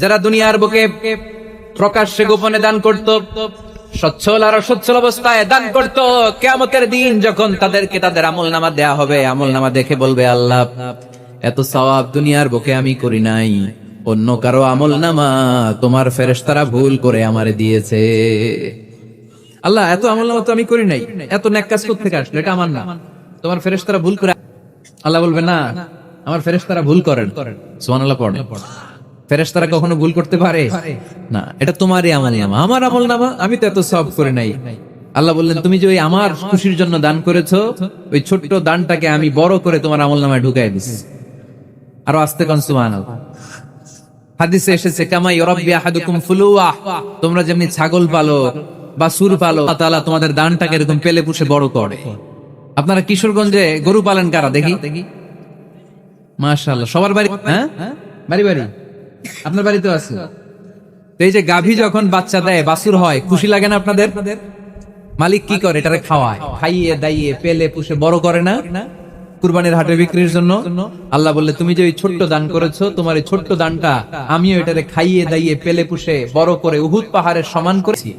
যারা দুনিয়ার বুকে প্রকাশ্যে গোপনে দান করত, সচ্ছল আর অসচ্ছল অবস্থায় দান করত কেমতের দিন যখন তাদেরকে তাদের আমল নামা দেয়া হবে আমল নামা দেখে বলবে আল্লাহ, এত সওয়াব দুনিয়ার বুকে আমি করি নাই। অন্য কারও আমল নামা তোমার ফেরেশতারা ভুল করে আমারে দিয়েছে। আল্লাহ, এত আমল নামা তো আমি করি নাই। এত ন্যাক কাজ থেকে আসলো, এটা আমার না। তোমার ফেরেশতারা ভুল করে আল্লাহ বলবে, না, আমার ফেরেশতারা ভুল করেন। সুবহানাল্লাহ পড়ে ফেরেশতারা কখনো ভুল করতে পারে? না এটা তোমারই আমল। নামা আমার আমল নামা আমি তো এত সব করে নাই। আল্লাহ বললেন তুমি যে ওই আমার খুশির জন্য দান করেছ ওই ছোট্ট দানটাকে আমি বড় করে তোমার আমল নামায় ঢুকাই দিছি। আরও আস্তে কন সুবহানাল্লাহ। হাদিসে এসেছে কামাই আহাদুকুম ফুলুয়া। তোমরা যেমনি ছাগল পালো বা সুর পালো তাআলা তোমাদের দানটাকে এরকম পেলে পুষে বড় করে। আপনারা কিশোরগঞ্জে গরু পালেন কারা? দেখি। মাশাআল্লাহ সবার বাড়ি হ্যাঁ? বাড়ি বাড়ি। আপনার বাড়িতেও আছে? এই যে গাভী যখন বাচ্চা দেয় বাসুর হয়, খুশি লাগে না আপনাদের? মালিক কি করে? এটারে খাওয়ায়, খাইয়ে, দাইয়ে, পেলে, পুষে, বড় করে না? কুরবানির হাটে বিক্রির জন্য? আল্লাহ বললে, তুমি যে ওই ছোট্ট দান করেছ, তোমার এই ছোট্ট দানটা আমিও এটারে খাইয়ে, দাইয়ে, পেলে, পুষে, বড় করে উহুদ পাহাড়ের সমান করেছি।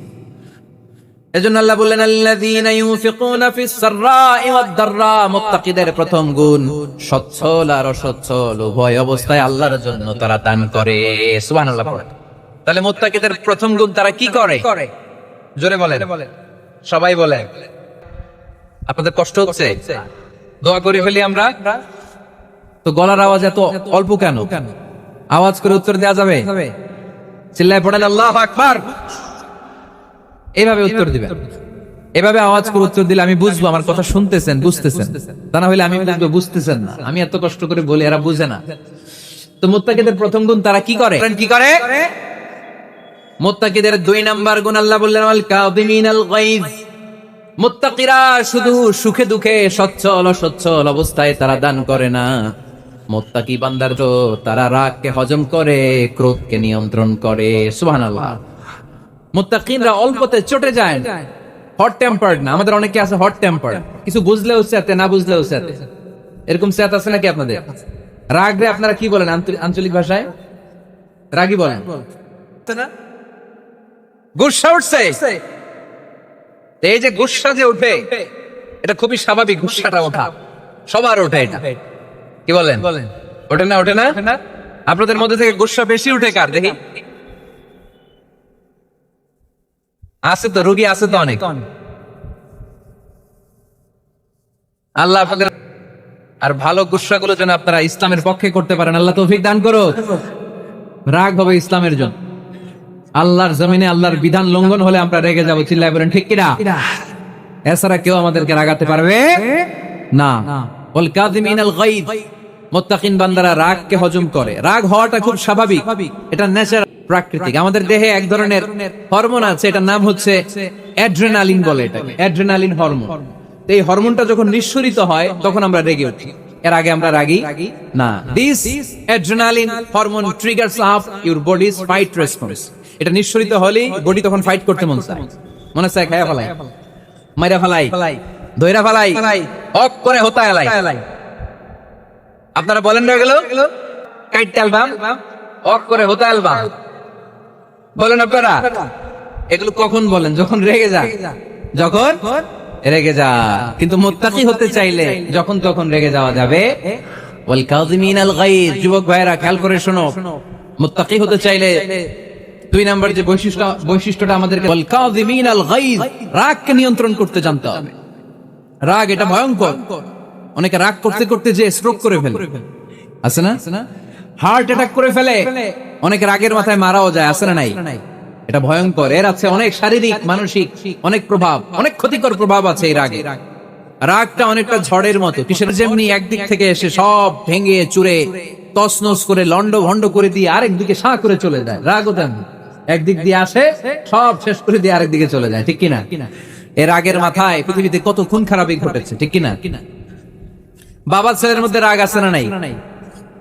এজন্য আল্লাহ বললেন, আল্লাযীনা ইউনফিকুনা ফিস সাররাই ওয়াদ দাররা মুত্তাকিদের প্রথম গুণ, সচ্ছল আর অসচ্ছল, উভয় অবস্থায় আল্লাহর জন্য তারা দান করে। সুবহানাল্লাহ পড়ে তাহলে মুত্তাকিদের প্রথম গুণ তারা কি করে? জোরে বলেন। সবাই বলে আপনাদের কষ্ট হচ্ছে? দোয়া করে ফেলি আমরা? তো গলার আওয়াজ এত অল্প কেন? আওয়াজ করে উত্তর দেওয়া যাবে? চিল্লায় পড়েন, আল্লাহ আকবার এইভাবে উত্তর দিবেন। এভাবে আওয়াজ করে উত্তর দিলে আমি বুঝব আমার কথা শুনতেছেন বুঝতেছেন। তা না হলে আমি বুঝব বুঝতেছেন না। আমি এত কষ্ট করে বলি এরা বুঝে না। তো মোত্তাকিদের প্রথম গুণ তারা কি করে? কি করে? মোত্তাকিদের দুই নাম্বার গুণ আল্লাহ বললেন আল কাযিমিনাল গায়জ মুত্তাকিরা শুধু সুখে দুঃখে সচ্ছল অসচ্ছল অবস্থায় তারা দান করে না। মোত্তাকি বান্দার তো তারা রাগকে হজম করে ক্রোধকে নিয়ন্ত্রণ করে। সুবহানাল্লাহ। মুত্তাকিনরা অল্পতে চটে যায়। হট টেম্পার্ড না আমাদের অনেকে আছে হট টেম্পার্ড কিছু বুঝলেও সাথে না বুঝলেও সাথে এরকম স্যাত আছে নাকি আপনাদের? রাগ রে আপনারা কি বলেন আঞ্চলিক ভাষায়? রাগই বলেন। গুসা উঠছে। এই যে গুসা যে উঠে এটা খুবই স্বাভাবিক গুসাটা ওঠা। সবার ওঠে এটা। কি বলেন? ওঠে না? ওঠে না। আপনাদের মধ্যে থেকে গুসা বেশি উঠে কার? দেখি। আছে তো রুগী আছে তো অনেক। আল্লাহ আপনাদের আর ভালো গুসা গুলো যেন আপনারা ইসলামের পক্ষে করতে পারেন আল্লাহ তৌফিক দান করো রাগ হবে ইসলামের জন্য। আল্লাহর জমিনে আল্লাহর বিধান লঙ্ঘন হলে আমরা রেগে যাব চিল্লায় বলেন ঠিক কিনা? এছাড়া কেউ আমাদেরকে রাগাতে পারবে না। বল কাযিমিনাল গায়দ মুত্তাকিন বান্দারা রাগকে হজম করে। রাগ হওয়াটা খুব স্বাভাবিক। এটা ন্যাচারাল প্রাকৃতিক। আমাদের দেহে এক ধরনের হরমোন আছে এটার নাম হচ্ছে অ্যাড্রেনালিন বলে এটাকে। Adrenaline hormone. তো এই হরমোনটা যখন নিঃসরিত হয় তখন আমরা রেগে উঠি। এর আগে আমরা রাগি? না। This adrenaline hormone triggers up your body's fight response এটা নিঃসরিত হলেই বডি তখন ফাইট করতে মন চায়। মনে চায়। খায়া ফেলায় মাইরা ফেলাই। দইরা ফেলাই। হক করে হতা এলাই আপনারা বলেন না গেল? কাইট অ্যালবাম হক করে হতা অ্যালবাম বলেন আপনারা। এগুলো কখন বলেন? যখন রেগে যা যখন রেগে যা কিন্তু মোত্তাকি হতে চাইলে যখন তখন রেগে যাওয়া যাবে। ওয়াল কাযিমিন আল যুবক ভাইরা খেয়াল করে শোনো। মোত্তাকি হতে চাইলে দুই নাম্বার যে বৈশিষ্ট্য বৈশিষ্ট্যটা আমাদেরকে ওয়াল কাযিমিন আল গায়জ রাগকে নিয়ন্ত্রণ করতে জানতে হবে। রাগ এটা ভয়ঙ্কর। অনেকে রাগ করতে করতে যে স্ট্রোক করে ফেলে। আছে না? হার্ট অ্যাটাক করে ফেলে। অনেকে রাগের মাথায় মারাও যায় না নাই? এটা ভয়ঙ্কর। এর আছে অনেক শারীরিক, মানসিক, অনেক প্রভাব, অনেক ক্ষতিকর প্রভাব আছে এই রাগে। রাগটা অনেকটা ঝড়ের মতো। কিসের যেমনি একদিক থেকে এসে সব ভেঙে, চুরে তসনস করে লন্ড ভন্ড করে দিয়ে আরেক দিকে সাঁ করে চলে যায়। রাগও তেমন। একদিক দিয়ে আসে, সব শেষ করে দিয়ে আরেক দিকে চলে যায়। ঠিক কিনা? এর আগের মাথায় পৃথিবীতে কত খুন খারাপই ঘটেছে। ঠিক কিনা? বাবা ছেলের মধ্যে রাগ আছে না নাই?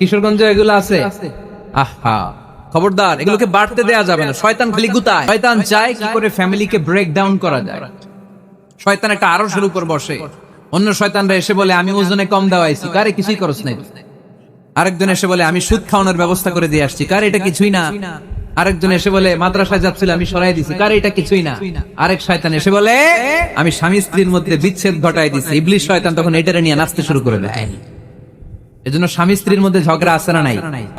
কিশোরগঞ্জে এগুলো আছে? আহা খবরদার এগুলোকে বাড়তে দেয়া যাবে না। শয়তান খালি গুতায় শয়তান চায় কি করে ফ্যামিলিকে ব্রেক ডাউন করা যায়। শয়তান একটা আরশের উপর বসে অন্য শয়তানরা এসে বলে আমি ওজনে কম দেওয়াইছি। কারে কিছুই করস নাই। আরেকজন এসে বলে আমি সুদ খাওয়ানোর ব্যবস্থা করে দিয়ে আসছি। কার এটা কিছুই না। আরেকজন এসে বলে মাদ্রাসায় যাচ্ছিল আমি সরাই দিছি। কার এটা কিছুই না। আরেক শয়তান এসে বলে আমি স্বামী স্ত্রীর মধ্যে বিচ্ছেদ ঘটাই দিছি। ইবলিশ শয়তান তখন এটারে নিয়ে নাচতে শুরু করে দেয়। এজন্য স্বামী স্ত্রীর মধ্যে ঝগড়া আছে না নাই?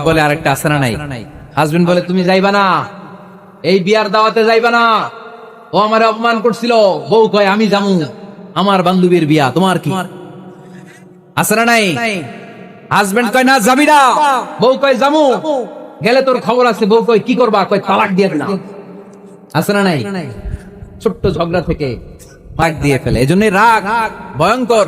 বলে আরেকটা আছে না নাই? হাজবেন্ড বলে তুমি যাইবা না। এই বিয়ার দাওয়াতে যাইবা না। ও আমার অপমান করছিল। বউ কয় আমি জামু আমার বান্ধবীর বিয়া। তোমার কি? আছে না নাই? হাজবেন্ড কয় না যাবি না। বউ কয় জামু গেলে তোর খবর আছে। বউ কয় কি করবা? কয় তালাক দিয়ে দিলাম। আছে না নাই? ছোট্ট ঝগড়া থেকে পাক দিয়ে ফেলে। এজন্য রাগ ভয়ঙ্কর।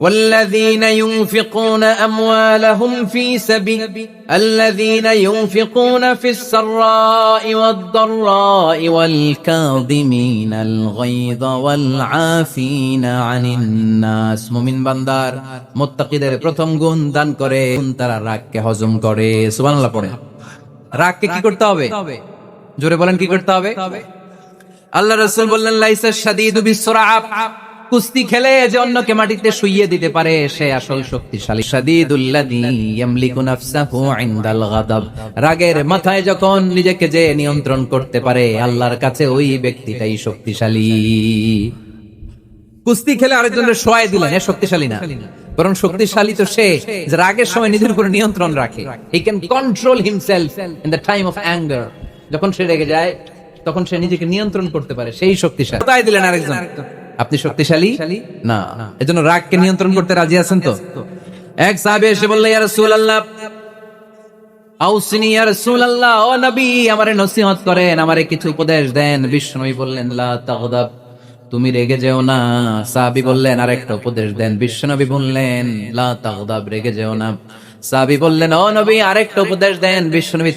والذين ينفقون أموالهم في سبيل الذين ينفقون في السراء والضراء والكاظمين الغيظ والعافين عن الناس মুমিন বান্দার মুত্তাকিদের প্রথম গুণ দান করে তারা রাগকে হজম করে সুবহানাল্লাহ পড়ে রাগকে কি করতে হবে জোরে বলেন কি করতে হবে আল্লাহ রাসূল বললেন লাইসা শাদীদু বিসরাআ কুস্তি খেলে যে অন্যকে মাটিতে শুইয়ে দিতে পারে, সে আসল শক্তিশালী। রাগের মাথায় যখন নিজেকে যে নিয়ন্ত্রণ করতে পারে, আল্লাহর কাছে ওই ব্যক্তিটাই শক্তিশালী। কুস্তি খেলে আরেকজনের শোয়াই দিলেন শক্তিশালী না। বরং শক্তিশালী তো সে রাগের সময় নিজের উপরে নিয়ন্ত্রণ রাখে। He can control himself in the time of anger যখন সে রেগে যায়, তখন সে নিজেকে নিয়ন্ত্রণ করতে পারে, সেই শক্তিশালী। দিলেন আরেকজন। আপনি শক্তিশালী? না। এজন্য রাগকে নিয়ন্ত্রণ করতে রাজি আছেন তো? এক সাহাবে এসে বললে, ইয়া রাসূলুল্লাহ উপদেশ দেন।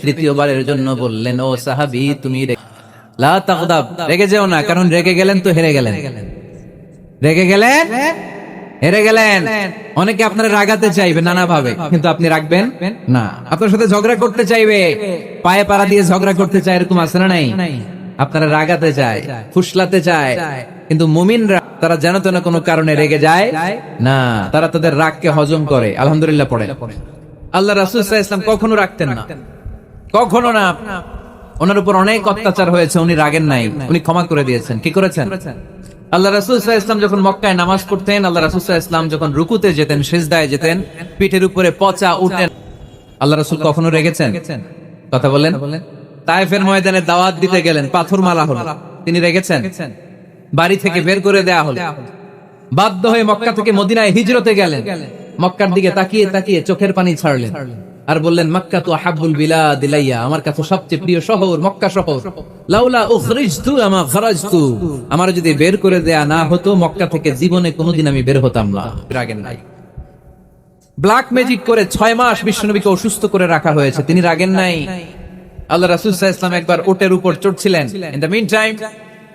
তৃতীয়বারের জন্য বললেন, ও সাহাবি, তুমি লা রেগে যেও না, কারণ রেগে গেলেন তো হেরে গেলেন। রেগে গেলেন? হেরে গেলেন? অনেকে আপনারা রাগাতে চাইবে নানা ভাবে কিন্তু আপনি রাখবেন? না। আপনার সাথে ঝগড়া করতে চাইবে। পায়ে পাড়া দিয়ে ঝগড়া করতে চায় এরকম আছে না নাই? আপনারা রাগাতে চায় ফুসলাতে চায় কিন্তু মুমিনরা তারা যেন তেন কোনো কারণে রেগে যায় না তারা তাদের রাগকে হজম করে। আলহামদুলিল্লাহ পড়ে আল্লাহ রাসুল ইসলাম কখনো রাখতেন না। কখনো না। ওনার উপর অনেক অত্যাচার হয়েছে উনি রাগেন নাই। উনি ক্ষমা করে দিয়েছেন। কি করেছেন? আল্লাহ রাসুল ইসলাম যখন মক্কায় নামাজ পড়তেন, আল্লাহ রাসুল ইসলাম যখন রুকুতে যেতেন, সেজদায় যেতেন, পিঠের উপরে পচা উঠেন আল্লাহ রাসুল কখনো রেগেছেন? কথা বলেন। ময়দানে দাওয়াত দিতে গেলেন পাথর মারা হলো। তিনি রেগেছেন? বাড়ি থেকে বের করে দেয়া হলো। বাধ্য হয়ে মক্কা থেকে মদিনায় হিজরতে গেলেন। মক্কার দিকে তাকিয়ে তাকিয়ে চোখের পানি ছাড়লেন। আর বললেন, মক্কা তো হাব্বুল বিলাদ ইলাইয়া, আমার কাছে সবচেয়ে প্রিয় শহর মক্কা শহর। লাউলা উখরিজতু আমা খারাজতু আমার যদি বের করে দেয়া না হতো, মক্কা থেকে জীবনে কোনোদিন আমি বের হতাম না। রাগেন নাই। ব্ল্যাক ম্যাজিক করে ছয় মাস বিশ্বনবীকে অসুস্থ করে রাখা হয়েছে। তিনি রাগেন নাই। আল্লাহ রাসুল ইসলাম একবার ওটের উপর চড়ছিলেন। ইন দ্য মিন টাইম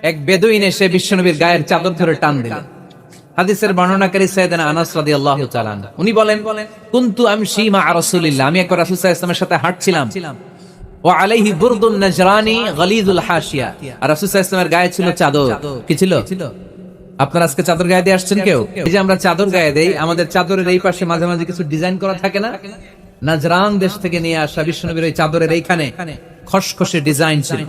এক বেদুইন এসে বিশ্বনবীর গায়ের চাদর ধরে টান দিলেন। হাদিসের বর্ণনাকারী সাইয়েদানা আনাস রাদিয়াল্লাহু তাআলা। উনি বলেন কুনতু আমশি মা রাসূলিল্লাহ। আমি একবার রাসূল সাল্লাল্লাহু আলাইহি ওয়াসাল্লামের সাথে হাঁটছিলাম। ওয়া আলাইহি বুরদুন নাজরানি গলিদুল হাশিয়া। আর রাসূল সাল্লাল্লাহু আলাইহি ওয়াসাল্লামের গায়ে ছিল চাদর। কি ছিল? আপনারা আজকে চাদর গায়ে দিয়ে আসছেন কেউ? এই যে আমরা চাদর গায়ে দেই আমাদের চাদরের এই পাশে মাঝে মাঝে কিছু ডিজাইন করা থাকে না? নাজরান দেশ থেকে নিয়ে আসা বিশ্বনবীর ওই চাদরের এইখানে খসখসে ডিজাইন ছিল।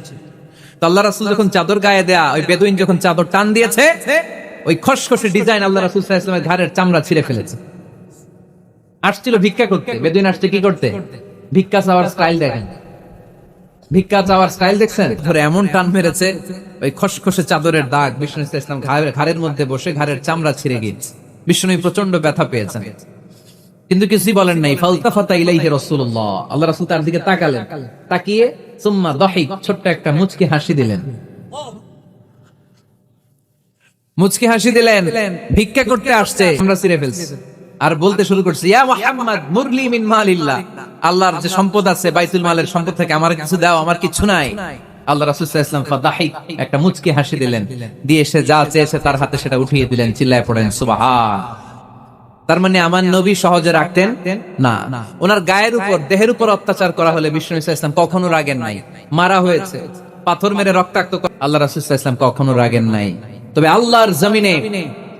তো আল্লাহ রাসূল যখন চাদর গায়ে দেয়া ওই বেদুইন যখন চাদর টান দিয়েছে ওই খসখসে ডিজাইন আল্লাহ রাসূল ওয়াসাল্লামের ঘাড়ের চামড়া ছিঁড়ে ফেলেছে। আসছিল ভিক্ষা করতে। আসছে কি করতে? ভিক্ষা চাওয়ার স্টাইল দেখেন। ভিক্ষা চাওয়ার স্টাইল দেখছেন? ধরে এমন টান মেরেছে, ওই খসখসে চাদরের দাগ, বিষ্ণু ইসলাম ঘাড়ের মধ্যে বসে ঘাড়ের চামড়া ছিঁড়ে গিয়েছে। বিষ্ণু প্রচণ্ড ব্যথা পেয়েছেন। কিন্তু কিছুই বলেন নাই। ফালতাফাতা ইলাইহি রাসূলুল্লাহ। আল্লাহ রাসূল তার দিকে তাকালেন। তাকিয়ে সুম্মা দাহিক, ছোট্ট একটা মুচকি হাসি দিলেন। মুচকি হাসি দিলেন, ভিক্ষা করতে আসছে, আমরা ছিঁড়ে ফেলছি। আর বলতে শুরু করছি মুরলি মিন আল্লাহর যে সম্পদ আছে, বাইতুল মালের সম্পদ থেকে আমার কিছু দাও, আমার কিছু নাই। আল্লাহ একটা মুচকি হাসি দিলেন। দিয়ে সে যা চেয়েছে তার হাতে সেটা উঠিয়ে দিলেন, চিল্লায় পড়েন তার মানে আমার নবী সহজে রাখতেন? না। ওনার গায়ের উপর, দেহের উপর অত্যাচার করা হলে বিষ্ণু ইসলাম কখনো রাগেন নাই। মারা হয়েছে। পাথর মেরে রক্তাক্ত আল্লাহ রাসুল ইসলাম কখনো রাগেন নাই। তবে আল্লাহর জমিনে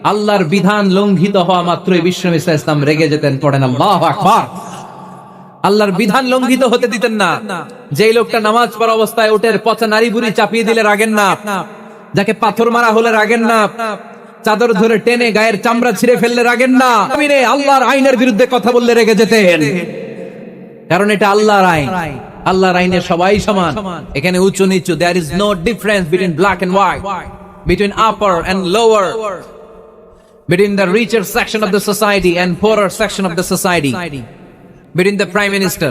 আল্লাহর বিধান লঙ্ঘিত হওয়া মাত্রই বিষ্ণু ইসা ইসলাম রেগে যেতেন, পড়েন আল্লাহ আকবার। আল্লাহর বিধান লঙ্ঘিত হতে দিতেন না। যেই লোকটা নামাজ পড়া অবস্থায় ওটের পচা নারী বুড়ি চাপিয়ে দিলে রাগেন না। যাকে পাথর মারা হলে রাগেন না। চাদর ধরে টেনে গায়ের চামড়া ছিঁড়ে ফেললে রাগেন না। আল্লাহর আইনের বিরুদ্ধে কথা বললে রেগে যেতেন। কারণ এটা আল্লাহর আইন। আল্লাহর আইনে সবাই সমান। এখানে উঁচু নিচু there is no difference between black and white between upper and lower, between the richer section of the society and poorer section of the society between the prime minister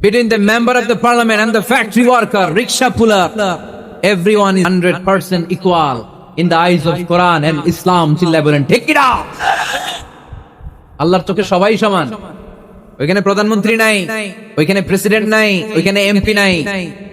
between the member of the parliament and the factory worker rickshaw puller everyone is 100% equal in the eyes of quran and islam বলেন ঠিক কিনা আল্লাহর চোখে সবাই সমান ওইখানে প্রধানমন্ত্রী নাই ওইখানে প্রেসিডেন্ট নাই ওইখানে এমপি নাই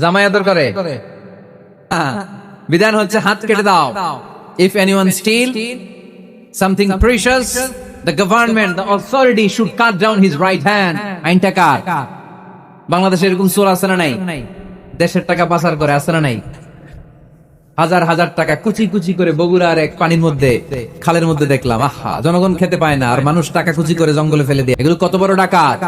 জামাই আদর করে। বিধান হচ্ছে হাত কেটে দাও। If anyone steal something precious the government the authority should cut down his right hand আইনটা কার বাংলাদেশে এরকম চোর আছে না নাই? দেশের টাকা পাচার করে আছে না নাই? হাজার হাজার টাকা কুচি কুচি করে বগুড়ার এক পানির মধ্যে খালের মধ্যে দেখলাম আহা জনগণ খেতে পায় না আর মানুষ টাকা কুচি করে জঙ্গলে ফেলে দিয়ে। এগুলো কত বড় ডাকাত।